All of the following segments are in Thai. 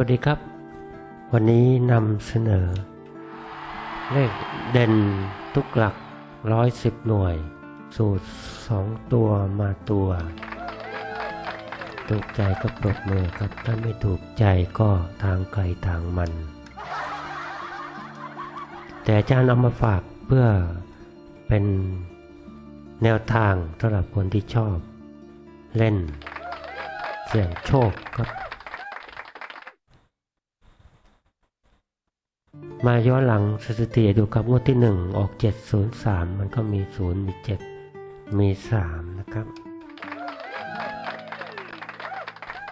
วัสดีครับ วันนี้นำเสนอ เลขเด่นทุกหลักร้อยสิบหน่วย สูตรสองตัวมาตัว ถูกใจก็ปรบมือครับ ถ้าไม่ถูกใจก็ทางใครทางมัน แต่อาจารย์เอามาฝากเพื่อเป็นแนวทางสำหรับคนที่ชอบ เล่น เสี่ยงโชคครับ มาย้อนหลังสถิติดูครับงวดที่1ออก703มันก็มี0มี7มี3นะครับ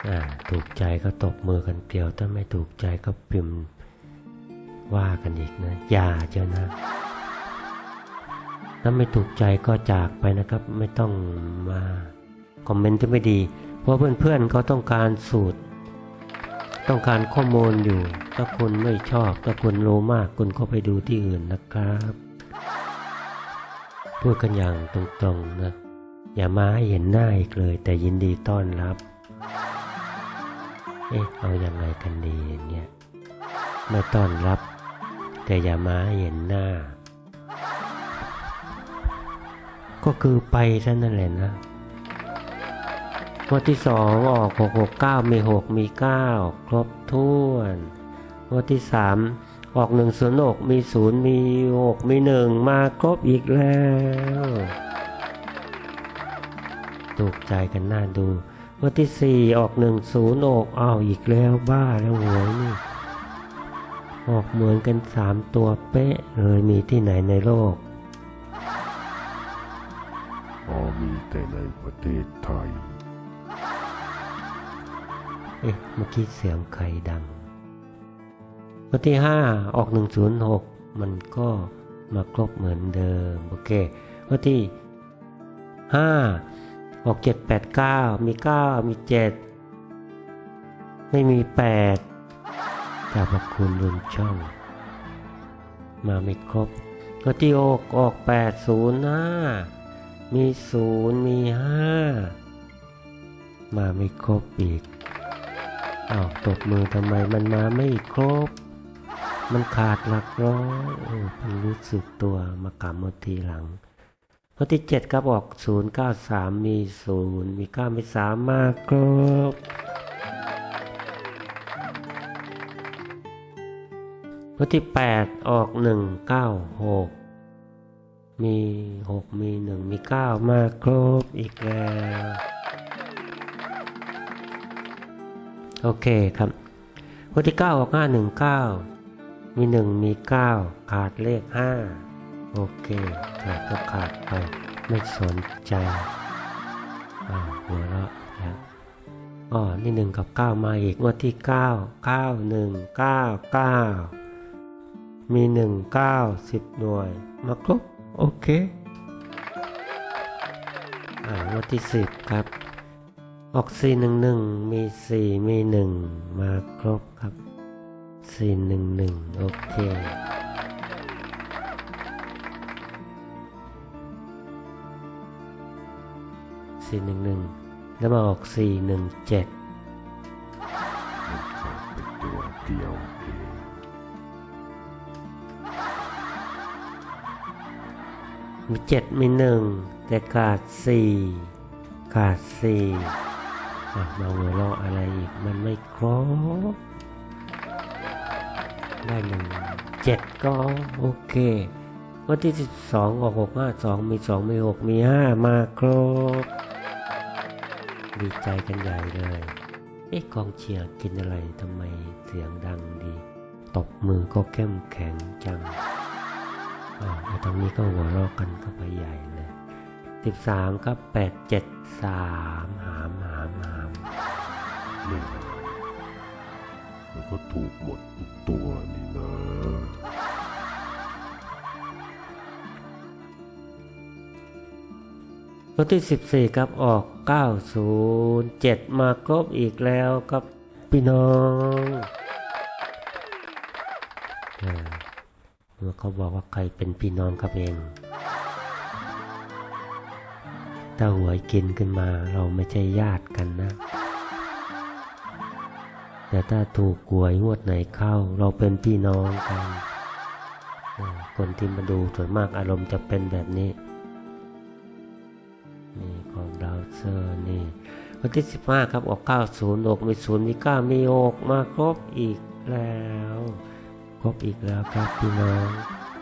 อ่าถูกใจก็ตบมือกันเกลียว ถ้าไม่ถูกใจก็พิมพ์ว่ากันอีกนะอย่าเจ้านะ ถ้าไม่ถูกใจก็จากไปนะครับ ไม่ต้องมา คอมเมนต์ที่ไม่ดี เพราะเพื่อนๆเขาต้องการสูตร ต้องการข้อมูลอยู่ ถ้าคุณไม่ชอบ ถ้าคุณรู้มากคุณก็ไปดูที่อื่นนะครับ พูดกันอย่างตรงๆนะ อย่ามาให้เห็นหน้าอีกเลย แต่ยินดีต้อนรับ เอ๊ะ เอาอยัางไงกันดีอย่างเงี้ยไม่ต้อนรับ แต่อย่ามาให้เห็นหน้า ก็คือไปซะนั่นแหละนะ งวดที่สองออกหกหกเก้ามีหกมีเก้าครบถ้วนงวดที่สามออกหนึ่งศูนย์หกมีศูนย์มีหกมีหนึ่งมาครบอีกแล้วถูกใจกันน่าดูงวดที่สี่ออกหนึ่งศูนย์ออกอ้าวอีกแล้วบ้าแล้วหวยนี่ออกเหมือนกันสามตัวเป๊ะเลยมีที่ไหนในโลกอ๋อมีแต่ในประเทศไทย เมื่อกี้เสียงใครดังวันที่ห้าออกหนึ่งศูนย์หกมันก็มาครบเหมือนเดิม โอเควันที่ห้าออกเจ็ดแปดเก้ามีเก้ามีเจ็ดไม่มีแปดขอบพระคุณรุนช่อง มาไม่ครบวันที่ออกออกแปดศูนย์ห้ามีศูนย์มีห้ามาไม่ครบอีก อ้าวตบมือทำไมมันมาไม่ครบ มันขาดหลักร้อยเออเพิ่งรู้สึกตัวมากำมาทีหลังข้อที่เจ็ดครับออกศูนย์เก้าสามมีศูนย์มีเก้ามีสามมาครบข้อที่แปดออกหนึ่งเก้าหกมีหกมีหนึ่งมีเก้ามาครบอีกแล้ว โอเคครับวันที่9ออก519 มี 1 มี 9 ขาดเลข 5 โอเคขาดก็ขาดไป ไม่สนใจอ่าหัวเราะแล้วอ๋อนี่ 1 กับ 9 มาอีกงวันที่ 9 9 1 9 9 มี 1 9 10 หน่วย มาครบ โอเค อ่างวันที่ 10 ครับ ออกสี่หนึ่งหนึ่งมีสี่มีหนึ่งมาครบครับสี่หนึ่งหนึ่งโอเคสี่หนึ่งหนึ่งแล้วมาออกสี่หนึ่งเจ็ดมันขาดไปตัวเดียวเองมีเจ็ดมีหนึ่งแต่ขาดสี่ขาดสี่ มาหัวเราะอะไรอีก มันไม่ครบได้หนึ่งเจ็ดก็โอเควันที่สิบสองออกหกห้าสองมีสองมีหกมีห้ามาครบ ดีใจกันใหญ่เลย เอ๊ะกองเชียร์กินอะไรทำไมเสียงดังดี ตบมือก็เข้มแข็งจังอ่าแล้วทางนี้ก็หัวเราะกันก็ไปใหญ่เลย สิบสามครับแปดเจ็ดสามหามหามหามนี่มันก็ถูกหมดทุกตัวนี่นะวันที่ 14 ครับออก 907 มาครบอีกแล้วครับ พี่น้องอ่าเมื่อเขาบอกว่าใครเป็นพี่น้องกับเอง ถ้าหวยกินขึ้นมาเราไม่ใช่ญาติกันนะ แต่ถ้าถูกหวยงวดไหนเข้า เราเป็นพี่น้องกัน คนที่มาดูส่วนมากอารมณ์จะเป็นแบบนี้ นี่ของดาวเซอร์นี่วันที่ 15 ครับออก 90 ออกมี0มี9มีอกมาครบอีกแล้ว ครบอีกแล้วครับพี่น้อง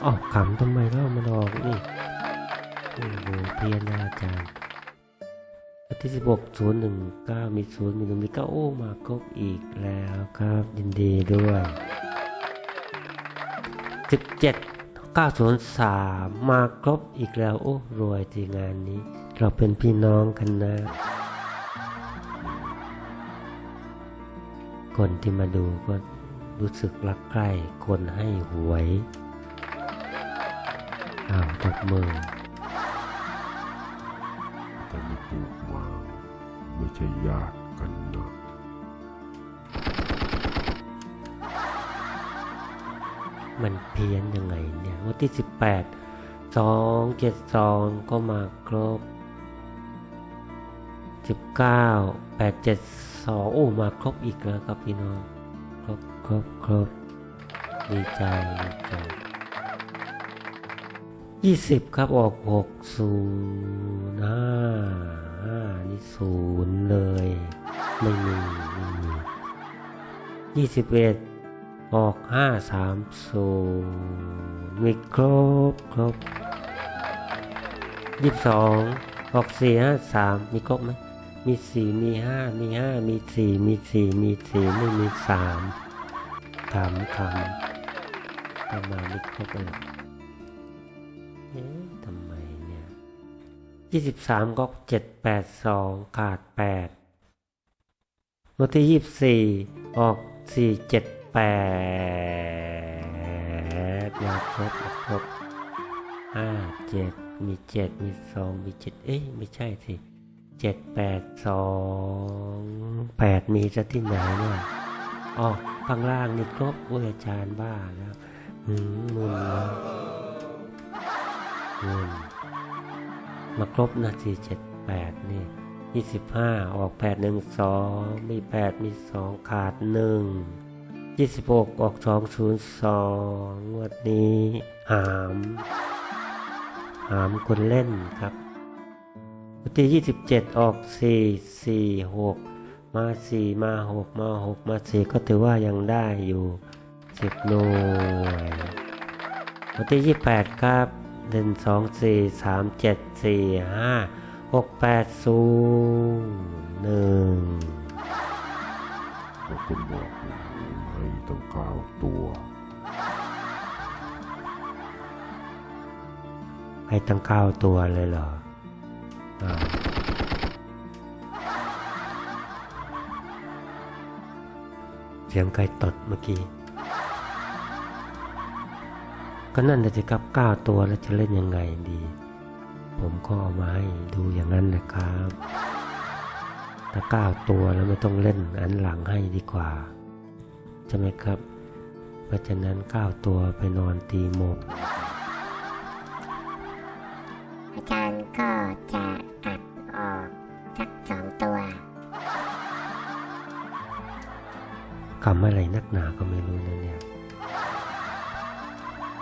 ออกขำทำไมเล่ามันออกนี่โอ้โหเพี้ยนนะอาจารย์ วันที่ 16 0 1 9 มี0มี1มี9โอ้มาครบอีกแล้วครับยินดีด้วย 17 903 มาครบอีกแล้ว โอ้รวยที่งานนี้ เราเป็นพี่น้องกันนะ คนที่มาดูก็รู้สึกรักใคร่คนให้หวยอ้าวตบมือ แต่ไม่ถูกมาไม่ใช่ญาติกันนะมันเพี้ยนยังไงเนี่ยวันที่18 2 7 2ก็มาครบ19 8 7 2โอ้มาครบอีกแล้วครับพี่น้อง ครบครบครบดีใจดีใจ ยี่สิบครับออกหกศูนย์ห้าห้านี่ศูนย์เลย ไม่มียี่สิบเอ็ดออกห้าสามศูนย์มีครบครบยี่สิบสองออกสี่ห้าสามมีครบไหมมีสี่มีห้ามีห้ามีสี่มีสี่มีสี่ไม่มีสามขำขำประมาณนี้ครบเลย ยี่สิบสามก็เจ็ดแปดสองขาดแปดวันที่ยี่สิบสี่ออกสี่เจ็ดแปดมาครบมาครบห้าเจ็ดมีเจ็ดมีสองมีเจ็ดเอ๊ะไม่ใช่สิเจ็ดแปดสองแปดมีจะที่ไหนเนี่ยอ๋อข้างล่างนี่ครบเว้ยอาจารย์บ้าแล้วอืมมึนแล้วเงิน มาครบนะสี่เจ็ดแปดนี่ยี่สิบห้าออกแปดหนึ่งสองมีแปดมีสองขาดหนึ่งยี่สิบหกออกสองศูนย์สองงวดนี้หาม หามคนเล่นครับวันที่ยี่สิบเจ็ดออกสี่สี่หกมาสี่มาหกมาหกมาสี่ก็ถือว่ายังได้อยู่สิบหน่วยวันที่ยี่แปดครับ หนึ่งสองสี่สามเจ็ดสี่ห้าหกแปดศูนย์หนึ่งก็คุณบอกให้ตั้งเก้าตัว ให้ตั้งเก้าตัวเลยเหรออเสียงไก่ตดเมื่อกี้ ก็นั่นแหละสิครับเก้าตัวแล้วจะเล่นยังไงดี ผมก็เอามาให้ดูอย่างนั้นนะครับ ถ้าเก้าตัวแล้วไม่ต้องเล่นอันหลังให้ดีกว่าใช่ไหมครับ เพราะฉะนั้นเก้าตัวไปนอนตีหมกอาจารย์ก็จะตัดออกสักสองตัวคำอะไรนักหนาก็ไม่รู้นะเนี่ย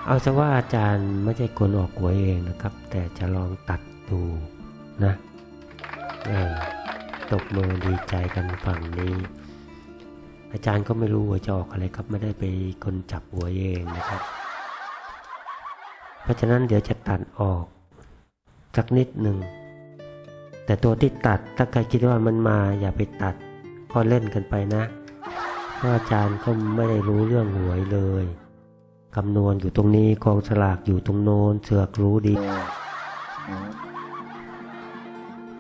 เอาซะว่าอาจารย์ไม่ใช่คนออกหวยเองนะครับ แต่จะลองตัดดูนะตบมือดีใจกันฝั่งนี้ อาจารย์ก็ไม่รู้หวยจะออกอะไรครับ ไม่ได้ไปคนจับหวยเองนะครับ เพราะฉะนั้นเดี๋ยวจะตัดออกสักนิดหนึ่ง แต่ตัวที่ตัดถ้าใครคิดว่ามันมาอย่าไปตัดก็เล่นกันไปนะเพราะอาจารย์ก็ไม่ได้รู้เรื่องหวยเลย คำนวณอยู่ตรงนี้กองสลากอยู่ตรงโน้นเสือกรู้ดีเอา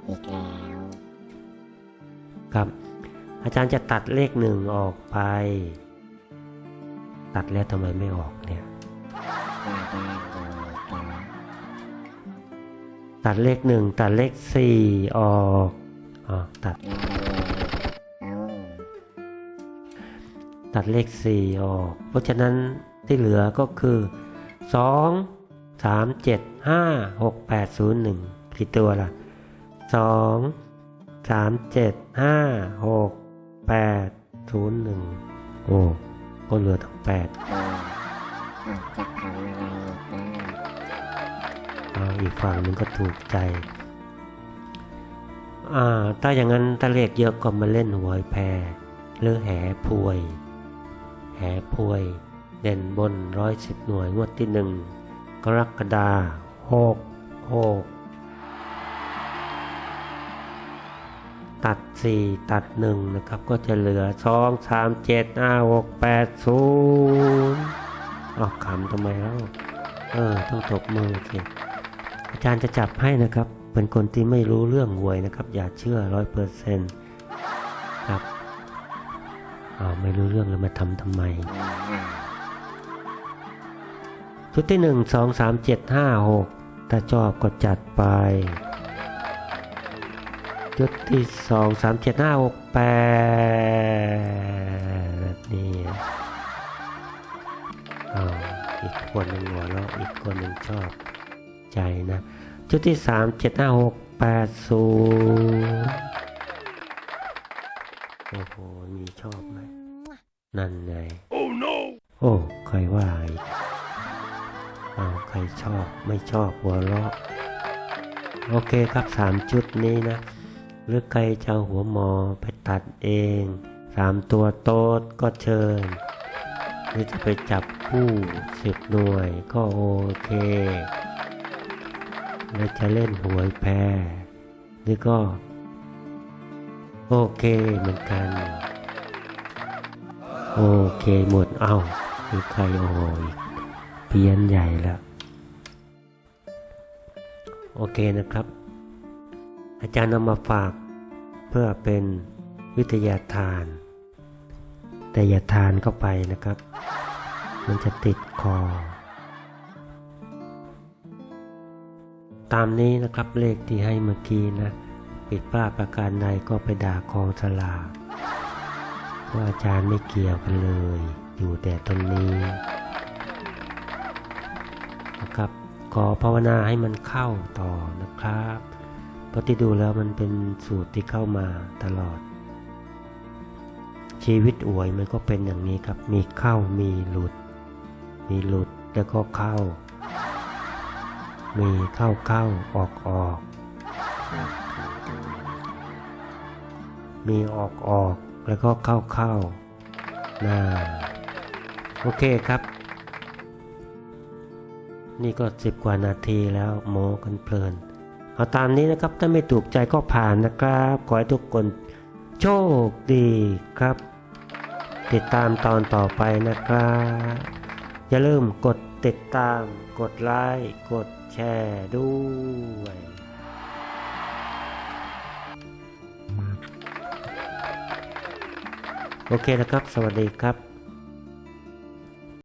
อีกแล้ว ครับ อาจารย์จะตัดเลขหนึ่งออกไป ตัดแล้วทำไมไม่ออกเนี่ยว่าได้เลยก็ตัดเลขหนึ่งตัดเลขสี่ออกอ๋อตัดแล้วเลยเอาตัดเลขสี่ออก เพราะฉะนั้น ที่เหลือก็คือสองสามเจ็ดห้าหกแปดศูนย์หนึ่งกี่ตัวล่ะสองสามเจ็ดห้าหกแปดศูนย์หนึ่งโอ้ก็เหลือทั้งแปดเออเอาจะทำอะไรอีกนะเอาอีกฝั่งหนึ่งก็ถูกใจอ่าถ้าอย่างนั้นถ้าเลขเยอะก็มาเล่นหวยแพรหรือแหพวย แหพวย เด่นบนร้อยสิบหน่วยงวดที่หนึ่งกรกฎาหกหกตัดสี่ตัดหนึ่งนะครับ ก็จะเหลือสองสามเจ็ดห้าหกแปดศูนย์ออกขำทำไมแล้วเออ ต้องตบมือสิอาจารย์จะจับให้นะครับ เป็นคนที่ไม่รู้เรื่องหวยนะครับ อย่าเชื่อร้อยเปอร์เซนต์ครับอ้าวไม่รู้เรื่องแล้วมาทำทำไม ชุดที่หนึ่งสองสามเจ็ดห้าหกถ้าชอบก็จัดไป ชุดที่สองสามเจ็ดห้าหกแปดนี่อ้าวอีกคนหนึ่งหัวเราะอีกคนหนึ่งชอบใจนะ ชุดที่สามเจ็ดห้าหกแปดศูนย์โอ้โห มีชอบไหม นั่นไง Oh no โอ้ ใครว่าอีก อ้าใครชอบไม่ชอบหัวเราะโอเคครับสามชุดนี้นะ หรือใครจะหัวหมอไปตัดเองสามตัวโต๊ดก็เชิญหรือจะไปจับคู่สิบหน่วยก็โอเคแล้วจะเล่นหวยแพ้นี่ก็ โอเคเหมือนกัน โอเคหมดเอา้ามีใครโอ้ย เพี้ยนใหญ่แล้ว โอเคนะครับ อาจารย์นำมาฝากเพื่อเป็นวิทยาทาน แต่อย่าทานเข้าไปนะครับ มันจะติดคอ ตามนี้นะครับเลขที่ให้เมื่อกี้นะผิดพลาดประการใดก็ไปด่าคองสลากว่าอาจารย์ไม่เกี่ยวกันเลย อยู่แต่ตรงนี้ ขอภาวนาให้มันเข้าต่อนะครับ เพราะที่ดูแล้วมันเป็นสูตรที่เข้ามาตลอด ชีวิตอวยมันก็เป็นอย่างนี้ครับ มีเข้ามีหลุด มีหลุดแล้วก็เข้า มีเข้าเข้าออกออก มีออกออกแล้วก็เข้าเข้าน่าโอเคครับ นี่ก็สิบกว่านาทีแล้วโมกันเพลิน เอาตามนี้นะครับถ้าไม่ถูกใจก็ผ่านนะครับ ขอให้ทุกคนโชคดีครับ ติดตามตอนต่อไปนะครับ อย่าลืมกดติดตาม กดไลค์ กดแชร์ด้วยโอเคนะครับ สวัสดีครับ